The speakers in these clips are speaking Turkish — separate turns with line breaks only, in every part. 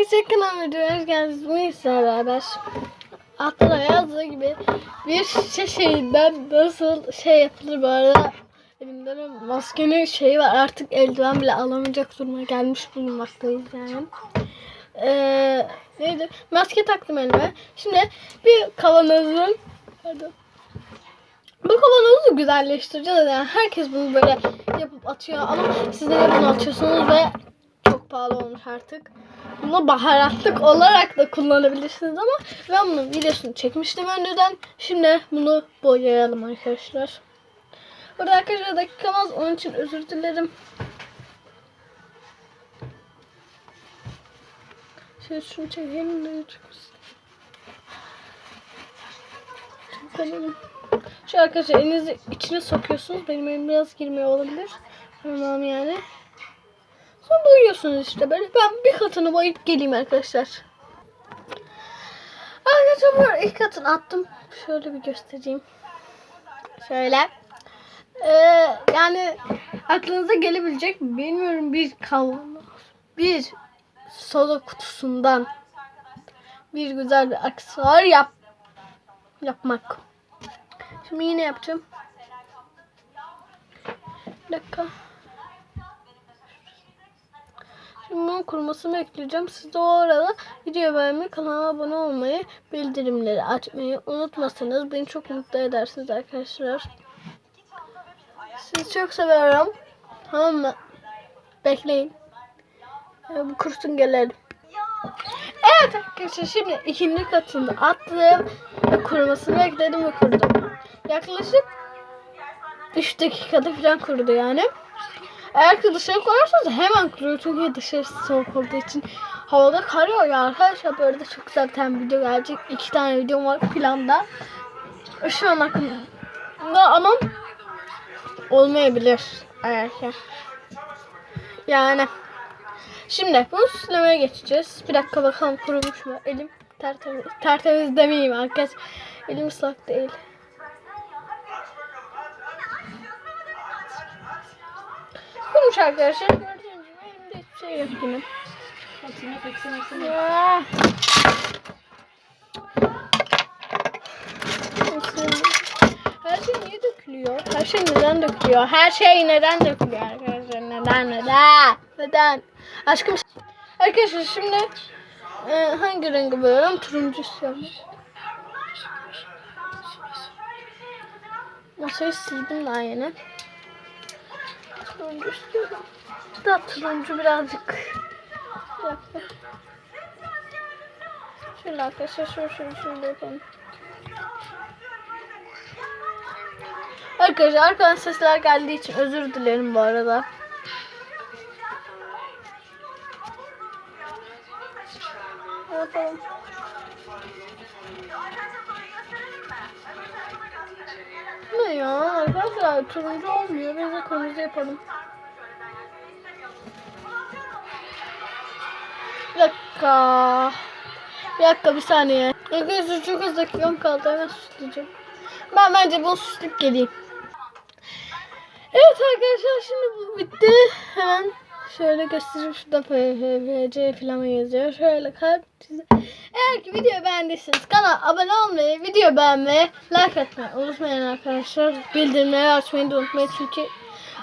Herkese kanalıma videoya geldiniz. Bugün sizlerle beraber yazdığı gibi bir şişe şeyinden nasıl şey yapılır bu arada elimde de maskenin şeyi var artık eldiven bile alamayacak duruma gelmiş bulunmaktayız yani. Ee, neydi? Maske taktım elime. Şimdi bir kavanozun pardon. Bu kavanozu güzelleştireceğiz yani herkes bunu böyle yapıp atıyor ama siz de bunu atıyorsunuz ve çok pahalı olmuş artık. Bunu baharatlık olarak da kullanabilirsiniz ama ben bunun videosunu çekmiştim önceden. Şimdi bunu boyayalım arkadaşlar. Burada arkadaşlar dakikamız onun için özür dilerim. Şöyle şunu çekeyim de çıkmasın. Şu arkadaşlar elinizi içine sokuyorsunuz. Benim elim biraz girmiyor olabilir. Tamam yani. Sonra boyuyorsunuz işte böyle. Ben bir katını boyayıp geleyim arkadaşlar. Arkadaşlar bu ilk katını attım. Şöyle bir göstereyim. Şöyle. Ee, yani aklınıza gelebilecek mi bilmiyorum bir kavanoz. Bir soda kutusundan bir güzel bir aksesuar yap yapmak. Şimdi yine yapacağım. Bir dakika. Bunun kurumasını bekleyeceğim. Siz de o arada video beğenmeyi, kanala abone olmayı, bildirimleri açmayı unutmasanız beni çok mutlu edersiniz arkadaşlar. Sizi çok seviyorum. Tamam mı? Bekleyin. Bu kursun gelelim. Evet arkadaşlar şimdi ikinci katını attım ve kurumasını bekledim ve kurudu. Yaklaşık 3 dakikada falan kurudu yani. Eğer ki dışarı koyarsanız hemen kuruyor çünkü dışarısı soğuk olduğu için havada kar yağıyor arkadaşlar. Bu arada çok tane video gelecek. İki tane videom var planda. Şu an aklımda ama olmayabilir arkadaşlar. Yani Şimdi bunu süslemeye geçeceğiz. Bir dakika bakalım kurumuş mu? Elim tertemiz, tertemiz demeyeyim arkadaş. Elim ıslak değil. Kurumuş arkadaşlar. Gördüğünüz gibi elimde hiçbir. Her şey niye dökülüyor? Her şey neden dökülüyor? Her şey neden dökülüyor arkadaşlar? Neden neden? Neden? Aşkım arkadaşlar şimdi e, hangi rengi boyuyorum? Turuncu istiyorum. Masayı sildim daha yeni. Turuncu istiyorum. Da turuncu birazcık. Bir. Şöyle arkadaşlar şöyle şöyle şöyle yapalım. Arkadaşlar arkadan sesler geldiği için özür dilerim bu arada. Yapalım? Arkadaşlar turuncu olmuyor. Biz de kırmızı yapalım. Bir dakika. Bir dakika bir saniye. Arkadaşlar çok az dakikam kaldı. Hemen süsleyeceğim. Ben bence bunu süsleyip geleyim. Evet arkadaşlar şimdi bu bitti. Hemen şöyle göstereyim. Şurada PVC falan yazıyor. Şöyle kalp Eğer ki videoyu beğendiyseniz kanala abone olmayı, video beğenmeyi, like atmayı unutmayın arkadaşlar. Bildirimleri açmayı da unutmayın çünkü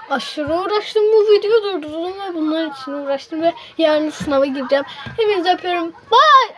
aşırı uğraştım bu videoyu durdurdum ve bunlar için uğraştım ve yarın sınava gireceğim. Hepinizi öpüyorum. Bye.